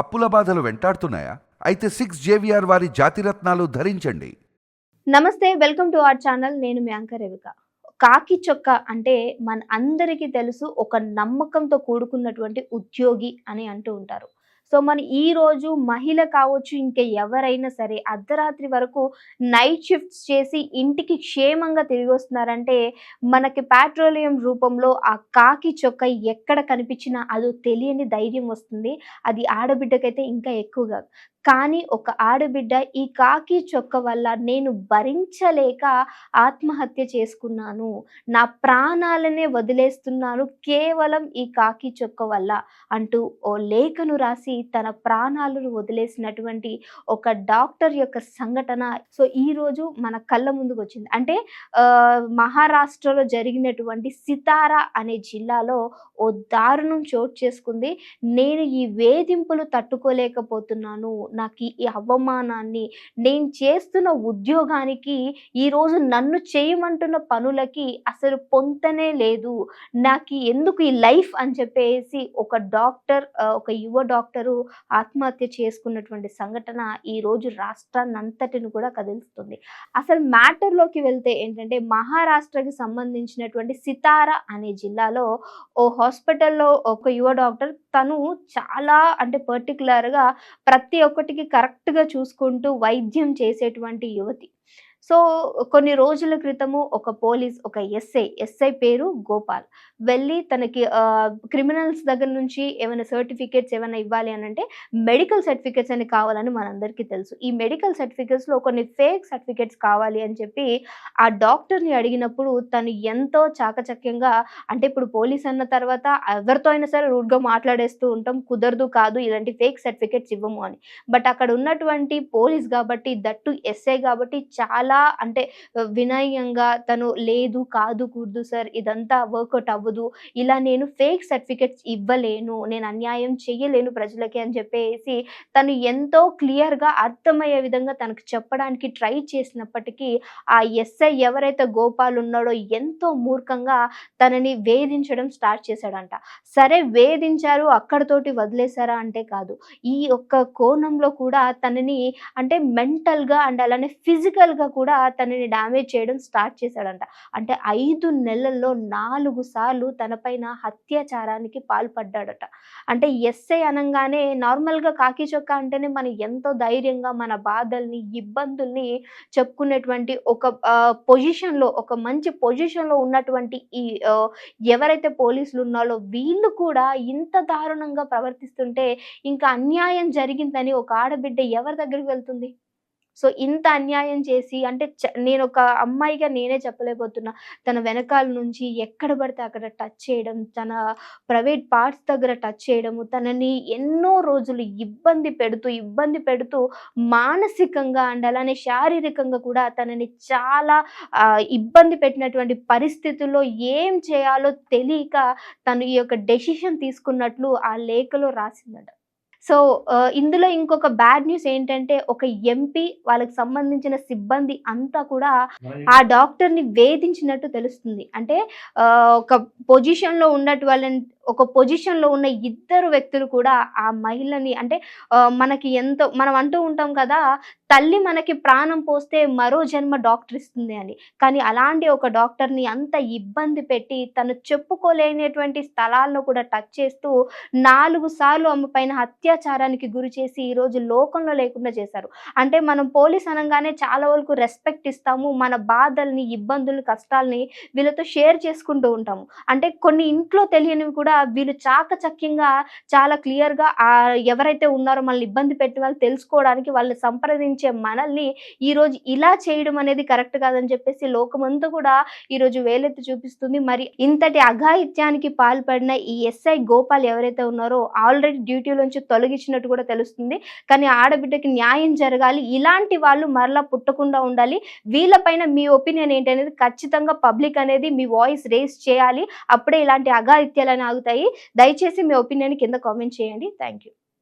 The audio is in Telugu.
అప్పుల బాధలు వెంటాడుతున్నాయా? అయితే సిక్స్ జేవిఆర్ వారి జాతిరత్నాలు ధరించండి. నమస్తే వెల్కమ్ టు అవర్ ఛానల్. నేను మీ అంక రేవిక. కాకి చొక్క అంటే మన అందరికీ తెలుసు ఒక నమ్మకంతో కూడుకున్నటువంటి ఉద్యోగి అని అంటూ ఉంటారు. సో మన ఈ రోజు మహిళ కావచ్చు ఇంకా ఎవరైనా సరే అర్ధరాత్రి వరకు నైట్ షిఫ్ట్స్ చేసి ఇంటికి క్షేమంగా తిరిగి వస్తున్నారంటే మనకి పెట్రోలియం రూపంలో ఆ కాకి చొక్క ఎక్కడ కనిపించినా అదో తెలియని ధైర్యం వస్తుంది. అది ఆడబిడ్డకైతే ఇంకా ఎక్కువగా కానీ ఒక ఆడబిడ్డ ఈ కాకి చొక్క వల్ల నేను భరించలేక ఆత్మహత్య చేసుకున్నాను. నా ప్రాణాలనే వదిలేస్తున్నాను కేవలం ఈ కాకి చొక్క వల్ల అంటూ ఓ లేఖను రాసి తన ప్రాణాలను వదిలేసినటువంటి ఒక డాక్టర్ యొక్క సంఘటన. సో ఈ రోజు మన కళ్ళ ముందుకు వచ్చింది. అంటే మహారాష్ట్రలో జరిగినటువంటి సితారా అనే జిల్లాలో ఓ దారుణం చోటు చేసుకుంది. నేను ఈ వేధింపులు తట్టుకోలేకపోతున్నాను. నాకు ఈ- అవమానాన్ని నేను చేస్తున్న ఉద్యోగానికి ఈరోజు నన్ను చేయమంటున్న పనులకి అసలు పొంతనే లేదు. నాకు ఎందుకు ఈ లైఫ్ అని చెప్పేసి ఒక డాక్టర్ ఒక యువ డాక్టర్ ఆత్మహత్య చేసుకున్నటువంటి సంఘటన ఈ రోజు రాష్ట్రాన్ని అంతటిని కూడా కదిలిస్తుంది. అసలు మ్యాటర్లోకి వెళ్తే ఏంటంటే మహారాష్ట్రకి సంబంధించినటువంటి సితారా అనే జిల్లాలో ఓ హాస్పిటల్లో ఒక యువ డాక్టర్ తను చాలా అంటే పర్టికులర్గా ప్రతి ఒక్కటికి కరెక్ట్గా చూసుకుంటూ వైద్యం చేసేటువంటి యువతి. సో కొన్ని రోజుల క్రితము ఒక పోలీస్ ఒక ఎస్ఐ ఎస్ఐ పేరు గోపాల్. వెళ్ళి తనకి క్రిమినల్స్ దగ్గర నుంచి ఏమైనా సర్టిఫికేట్స్ ఏమైనా ఇవ్వాలి అని అంటే మెడికల్ సర్టిఫికేట్స్ అని కావాలని మనందరికీ తెలుసు. ఈ మెడికల్ సర్టిఫికేట్స్లో కొన్ని ఫేక్ సర్టిఫికేట్స్ కావాలి అని చెప్పి ఆ డాక్టర్ని అడిగినప్పుడు తను ఎంతో చాకచక్యంగా అంటే ఇప్పుడు పోలీస్ అన్న తర్వాత ఎవరితో అయినా సరే రూడ్గా మాట్లాడేస్తూ ఉంటాం కుదరదు కాదు ఇలాంటి ఫేక్ సర్టిఫికేట్స్ ఇవ్వము అని. బట్ అక్కడ ఉన్నటువంటి పోలీస్ కాబట్టి దట్టు ఎస్ఐ కాబట్టి చాలా అంటే వినయంగా తను లేదు కాదు కూడదు సార్ ఇదంతా వర్కౌట్ అవ్వదు ఇలా నేను ఫేక్ సర్టిఫికెట్స్ ఇవ్వలేను నేను అన్యాయం చేయలేను ప్రజలకి అని చెప్పేసి తను ఎంతో క్లియర్గా అర్థమయ్యే విధంగా తనకు చెప్పడానికి ట్రై చేసినప్పటికీ ఆ ఎస్ఐ ఎవరైతే గోపాల్ ఉన్నాడో ఎంతో మూర్ఖంగా తనని వేధించడం స్టార్ట్ చేశాడంట. సరే వేధించారు అక్కడతోటి వదిలేశారా అంటే కాదు. ఈ ఒక్క కోణంలో కూడా తనని అంటే మెంటల్గా అండ్ అలానే ఫిజికల్గా కూడా తనని డ్యామేజ్ చేయడం స్టార్ట్ చేశాడంట. అంటే ఐదు నెలల్లో నాలుగు సార్లు తనపైన అత్యాచారానికి పాల్పడ్డాడట. అంటే ఎస్ఐ అనగానే నార్మల్గా కాకి చొక్క అంటేనే మనం ఎంతో ధైర్యంగా మన బాధల్ని ఇబ్బందుల్ని చెప్పుకునేటువంటి ఒక పొజిషన్లో ఒక మంచి పొజిషన్లో ఉన్నటువంటి ఈ ఎవరైతే పోలీసులు ఉన్నారో వీళ్ళు కూడా ఇంత దారుణంగా ప్రవర్తిస్తుంటే ఇంకా అన్యాయం జరిగిందని ఒక ఆడబిడ్డ ఎవరి దగ్గరికి వెళ్తుంది? సో ఇంత అన్యాయం చేసి అంటే చ- నేను ఒక అమ్మాయిగా నేనే చెప్పలేకపోతున్నా. తన వెనకాల నుంచి ఎక్కడ పడితే అక్కడ టచ్ చేయడం తన ప్రైవేట్ పార్ట్స్ దగ్గర టచ్ చేయడము తనని ఎన్నో రోజులు ఇబ్బంది పెడుతూ ఇబ్బంది పెడుతూ మానసికంగా అండ్ అలానే శారీరకంగా కూడా తనని చాలా ఇబ్బంది పెట్టినటువంటి పరిస్థితుల్లో ఏం చేయాలో తెలియక తను ఈ యొక్క డెసిషన్ తీసుకున్నట్లు ఆ లేఖలో రాసిందట. సో ఇందులో ఇంకొక బ్యాడ్ న్యూస్ ఏంటంటే ఒక ఎంపీ వాళ్ళకి సంబంధించిన సిబ్బంది అంతా కూడా ఆ డాక్టర్ని వేధించినట్టు తెలుస్తుంది. అంటే ఆ, ఒక పొజిషన్లో ఉన్నట్టు వాళ్ళని ఒక పొజిషన్లో ఉన్న ఇద్దరు వ్యక్తులు కూడా ఆ మహిళని అంటే మనకి ఎంతో మనం అంటూ ఉంటాం కదా తల్లి మనకి ప్రాణం పోస్తే మరో జన్మ డాక్టర్ ఇస్తుంది అని. కానీ అలాంటి ఒక డాక్టర్ని అంత ఇబ్బంది పెట్టి తను చెప్పుకోలేనటువంటి స్థలాల్లో కూడా టచ్ చేస్తూ నాలుగు సార్లు ఆమె పైన అత్యాచారానికి గురి చేసి ఈరోజు లోకంలో లేకుండా చేశారు. అంటే మనం పోలీస్ అనగానే చాలా వరకు రెస్పెక్ట్ ఇస్తాము మన బాధల్ని ఇబ్బందులు కష్టాలని వీళ్ళతో షేర్ చేసుకుంటూ ఉంటాము. అంటే కొన్ని ఇంట్లో తెలియనివి కూడా వీళ్ళు చాకచక్యంగా చాలా క్లియర్గా ఎవరైతే ఉన్నారో మనల్ని ఇబ్బంది పెట్టి వాళ్ళు తెలుసుకోవడానికి వాళ్ళు సంప్రదించే మనల్ని ఈరోజు ఇలా చేయడం అనేది కరెక్ట్ కాదని చెప్పేసి లోకమంతా కూడా ఈరోజు వేలెత్తి చూపిస్తుంది. మరి ఇంతటి అఘాయిత్యానికి పాల్పడిన ఈ ఎస్ఐ గోపాల్ ఎవరైతే ఉన్నారో ఆల్రెడీ డ్యూటీలోంచి తొలగించినట్టు కూడా తెలుస్తుంది. కానీ ఆడబిడ్డకి న్యాయం జరగాలి ఇలాంటి వాళ్ళు మరలా పుట్టకుండా ఉండాలి. వీళ్ళపైన మీ ఒపీనియన్ ఏంటనేది ఖచ్చితంగా పబ్లిక్ అనేది మీ వాయిస్ రేస్ చేయాలి. అప్పుడే ఇలాంటి అఘాయిత్యాలని ఆగుతాయి దయచేసి మీ ఒపీనియన్ కింద కామెంట్ చేయండి. Thank you